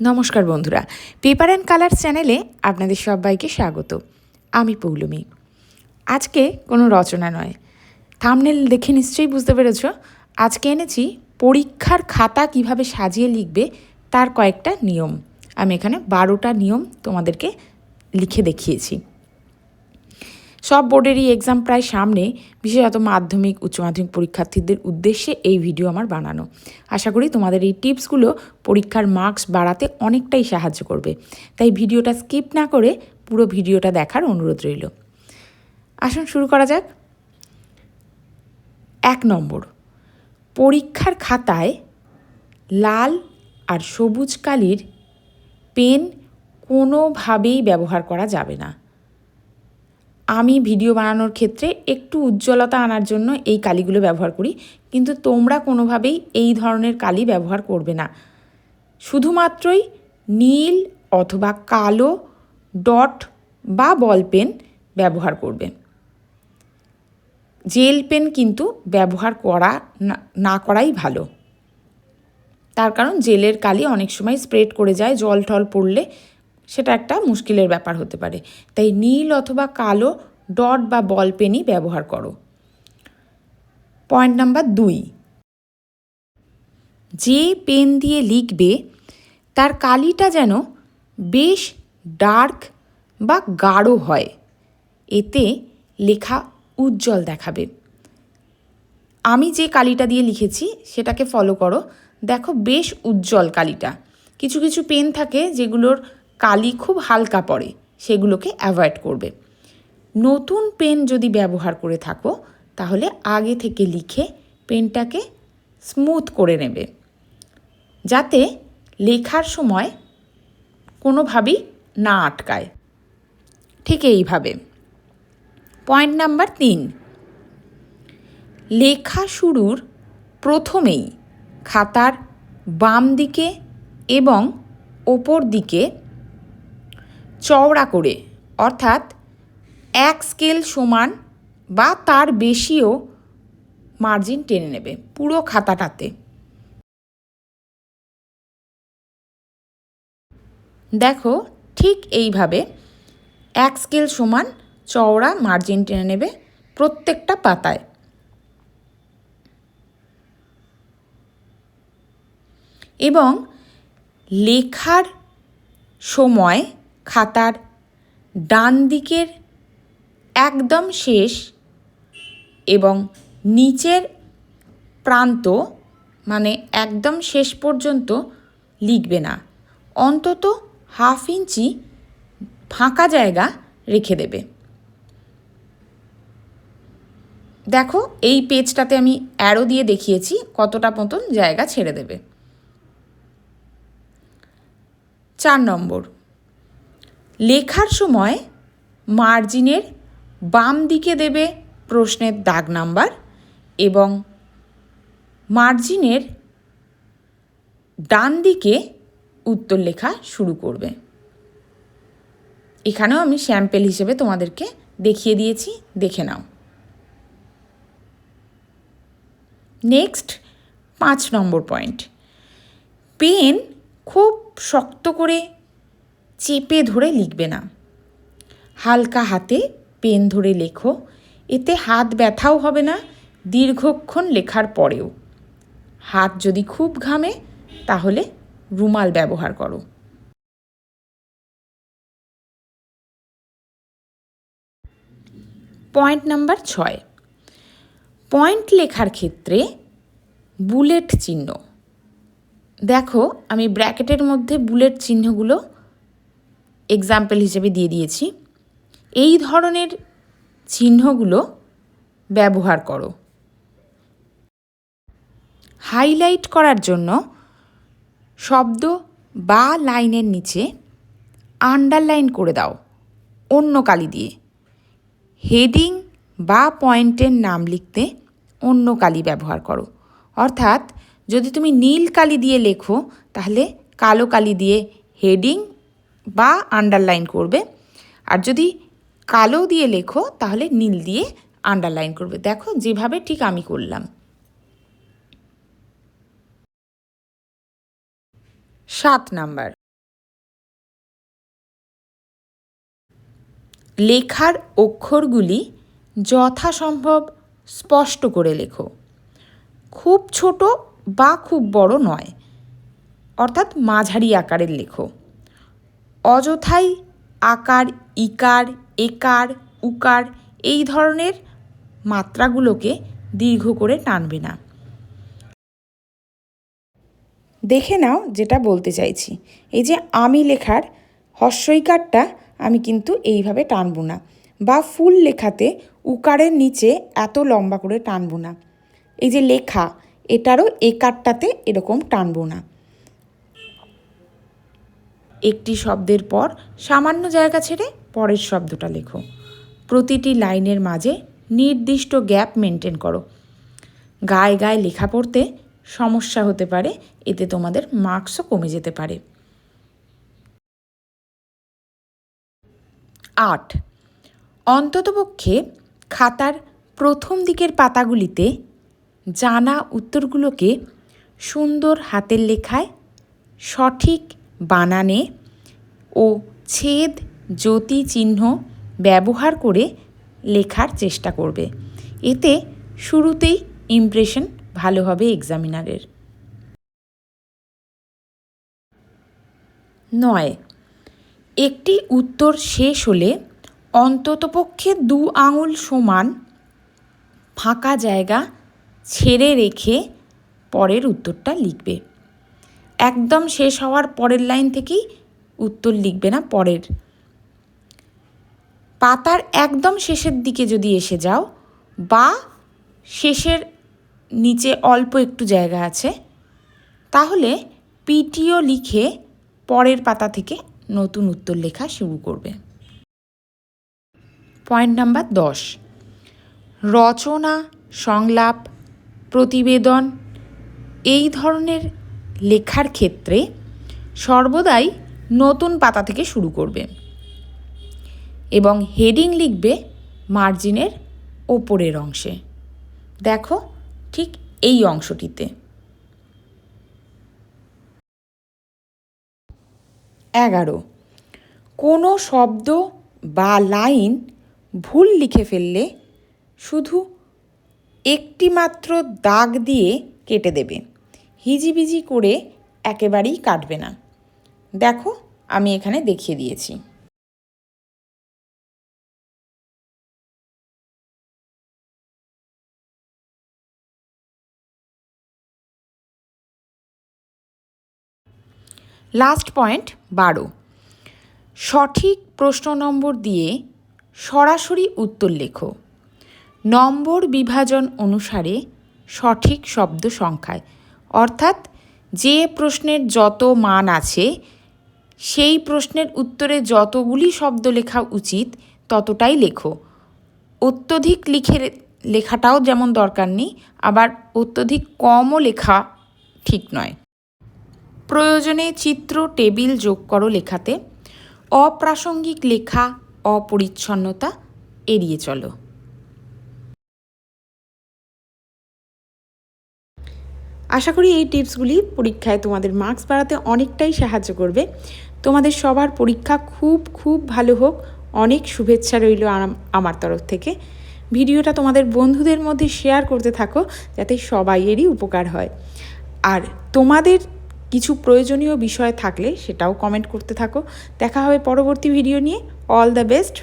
নমস্কার বন্ধুরা, paper and colour চ্যানেলে আপনাদের সবাইকে স্বাগত। আমি পৌলমী। আজকে কোনো রচনা নয়। থামনেল দেখে নিশ্চয়ই বুঝতে পেরেছ, আজকে এনেছি পরীক্ষার খাতা কীভাবে সাজিয়ে লিখবে তার কয়েকটা নিয়ম। আমি এখানে বারোটা নিয়ম তোমাদেরকে লিখে দেখিয়েছি। সব বোর্ডেরই এক্সাম প্রায় সামনে, বিশেষত মাধ্যমিক, উচ্চ মাধ্যমিক পরীক্ষার্থীদের উদ্দেশ্যে এই ভিডিও আমার বানানো। আশা করি তোমাদের এই টিপসগুলো পরীক্ষার মার্কস বাড়াতে অনেকটাই সাহায্য করবে। তাই ভিডিওটা স্কিপ না করে পুরো ভিডিওটা দেখার অনুরোধ রইল। আসুন শুরু করা যাক। এক নম্বর, পরীক্ষার খাতায় লাল আর সবুজ কালির পেন কোনোভাবেই ব্যবহার করা যাবে না। আমি ভিডিও বানানোর ক্ষেত্রে একটু উজ্জ্বলতা আনার জন্য এই কালিগুলো ব্যবহার করি। কিন্তু তোমরা কোনোভাবেই এই ধরনের কালি ব্যবহার করবে না। শুধুমাত্রই নীল অথবা কালো ডট বা বল পেন ব্যবহার করবে জেল পেন কিন্তু ব্যবহার করা না করাই ভালো। তার কারণ জেলের কালি অনেক সময় স্প্রেড করে যায় জল টল পড়লে সেটা একটা মুশকিলের ব্যাপার হতে পারে। তাই নীল অথবা কালো ডট বা বল পেনই ব্যবহার করো। পয়েন্ট নাম্বার দুই। যে পেন দিয়ে লিখবে, তার কালিটা যেন বেশ ডার্ক বা গাঢ় হয়। এতে লেখা উজ্জ্বল দেখাবে। আমি যে কালিটা দিয়ে লিখেছি, সেটাকে ফলো করো। দেখো বেশ উজ্জ্বল কালিটা। কিছু কিছু পেন থাকে যেগুলোর কালি খুব হালকা পড়ে, সেগুলোকে অ্যাভয়েড করবে। নতুন পেন যদি ব্যবহার করে থাকো, তাহলে আগে থেকে লিখে পেনটাকে স্মুথ করে নেবে। যাতে লেখার সময় কোনোভাবেই না আটকায়। ঠিক এইভাবে। পয়েন্ট নাম্বার তিন। লেখা শুরুর প্রথমেই খাতার বাম দিকে এবং ওপর দিকে চওড়া করে, অর্থাৎ এক স্কেল সমান বা তার বেশিও মার্জিন টেনে নেবে পুরো খাতাটাতে। দেখো ঠিক এইভাবে এক স্কেল সমান চওড়া মার্জিন টেনে নেবে প্রত্যেকটা পাতায়। এবং লেখার সময় খাতার ডান দিকের একদম শেষ এবং নিচের প্রান্ত মানে একদম শেষ পর্যন্ত লিখবে না। অন্তত হাফ ইঞ্চি ফাঁকা জায়গা রেখে দেবে। দেখো, এই পেজটাতে আমি অ্যারো দিয়ে দেখিয়েছি কতটা মতন জায়গা ছেড়ে দেবে। চার নম্বর। লেখার সময় মার্জিনের বাম দিকে দেবে প্রশ্নের দাগ নাম্বার এবং মার্জিনের ডান দিকে উত্তর লেখা শুরু করবে। এখানেও আমি স্যাম্পেল হিসেবে তোমাদেরকে দেখিয়ে দিয়েছি, দেখে নাও। নেক্সট, পাঁচ নম্বর পয়েন্ট। পেন খুব শক্ত করে চেপে ধরে লিখবে না। হালকা হাতে পেন ধরে লেখো, এতে হাত ব্যথাও হবে না, দীর্ঘক্ষণ লেখার পরেও। হাত যদি খুব ঘামে, তাহলে রুমাল ব্যবহার করো। পয়েন্ট নাম্বার ছয়। পয়েন্ট লেখার ক্ষেত্রে বুলেট চিহ্ন। দেখো, আমি ব্র্যাকেটের মধ্যে বুলেট চিহ্নগুলো এক্সাম্পল হিসেবে দিয়ে দিয়েছি। এই ধরনের চিহ্নগুলো ব্যবহার করো। হাইলাইট করার জন্য শব্দ বা লাইনের নিচে আন্ডারলাইন করে দাও অন্য কালি দিয়ে। হেডিং বা পয়েন্টের নাম লিখতে অন্য কালি ব্যবহার করো। অর্থাৎ যদি তুমি নীল কালি দিয়ে লেখো, তাহলে কালো কালি দিয়ে হেডিং বা আন্ডারলাইন করবে। আর যদি কালো দিয়ে লেখো, তাহলে নীল দিয়ে আন্ডারলাইন করবে। দেখো, যেভাবে ঠিক আমি করলাম। সাত নাম্বার। লেখার অক্ষরগুলি যথাসম্ভব স্পষ্ট করে লেখো। খুব ছোট বা খুব বড় নয়। অর্থাৎ মাঝারি আকারের লেখো। অযথাই আকার, ইকার, একার, উকার এই ধরনের মাত্রাগুলোকে দীর্ঘ করে টানবে না। দেখে নাও যেটা বলতে চাইছি। এই যে আমি লেখার হস্যইকারটা আমি কিন্তু এইভাবে টানব না বা ফুল লেখাতে উকারের নিচে এত লম্বা করে টানব না। এই যে লেখা, এটারও একারটাতে এরকম টানবো না। একটি শব্দের পর সামান্য জায়গা ছেড়ে পরের শব্দটা লেখো। প্রতিটি লাইনের মাঝে নির্দিষ্ট গ্যাপ মেনটেন করো। গায়ে গায়ে লেখা পড়তে সমস্যা হতে পারে, এতে তোমাদের মার্কসও কমে যেতে পারে। আট। অন্ততপক্ষে খাতার প্রথম দিকের পাতাগুলিতে জানা উত্তরগুলোকে সুন্দর হাতের লেখায় সঠিক বানানে ও ছেদ জ্যোতি চিহ্ন ব্যবহার করে লেখার চেষ্টা করবে। এতে শুরুতেই ইমপ্রেশন ভালো হবে এক্সামিনারের নয়, একটি উত্তর শেষ হলে অন্ততপক্ষে দু আঙুল সমান ফাঁকা জায়গা ছেড়ে রেখে পরের উত্তরটা লিখবে। একদম শেষ হওয়ার পরের লাইন থেকেই উত্তর লিখবে না পরের। পাতার একদম শেষের দিকে যদি এসে যাও, বা শেষের নিচে অল্প একটু জায়গা আছে, তাহলে পিটিও লিখে পরের পাতা থেকে নতুন উত্তর লেখা শুরু করবে। পয়েন্ট নাম্বার দশ। রচনা, সংলাপ, প্রতিবেদন, এই ধরনের লেখার ক্ষেত্রে সর্বদাই নতুন পাতা থেকে শুরু করবে এবং হেডিং লিখবে মার্জিনের ওপরের অংশে। দেখো ঠিক এই অংশটিতে। এগারো। কোনো শব্দ বা লাইন ভুল লিখে ফেললে শুধু একটি মাত্র দাগ দিয়ে কেটে দেবে। হিজিবিজি করে একেবারেই কাটবে না। দেখো, আমি এখানে দেখিয়ে দিয়েছি। লাস্ট পয়েন্ট বারো। সঠিক প্রশ্ন নম্বর দিয়ে সরাসরি উত্তর লেখো। নম্বর বিভাজন অনুসারে সঠিক শব্দ সংখ্যায়। অর্থাৎ যে প্রশ্নের যত মান আছে, সেই প্রশ্নের উত্তরে যতগুলি শব্দ লেখা উচিত, ততটাই লেখো। অত্যধিক লিখে লেখাটাও যেমন দরকার নেই, আবার অত্যধিক কমও লেখা ঠিক নয়। প্রয়োজনে চিত্র, টেবিল যোগ করো লেখাতে। অপ্রাসঙ্গিক লেখা, অপরিচ্ছন্নতা, এড়িয়ে চলো। আশা করি এই টিপসগুলি পরীক্ষায় তোমাদের মার্কস বাড়াতে অনেকটাই সাহায্য করবে। তোমাদের সবার পরীক্ষা খুব খুব ভালো হোক। অনেক শুভেচ্ছা রইল আমার তরফ থেকে। ভিডিওটা তোমাদের বন্ধুদের মধ্যে শেয়ার করতে থাকো, যাতে সবাইয়েরই উপকার হয়। আর তোমাদের কিছু প্রয়োজনীয় বিষয় থাকলে সেটাও কমেন্ট করতে থাকো। দেখা হবে পরবর্তী ভিডিও নিয়ে। All the best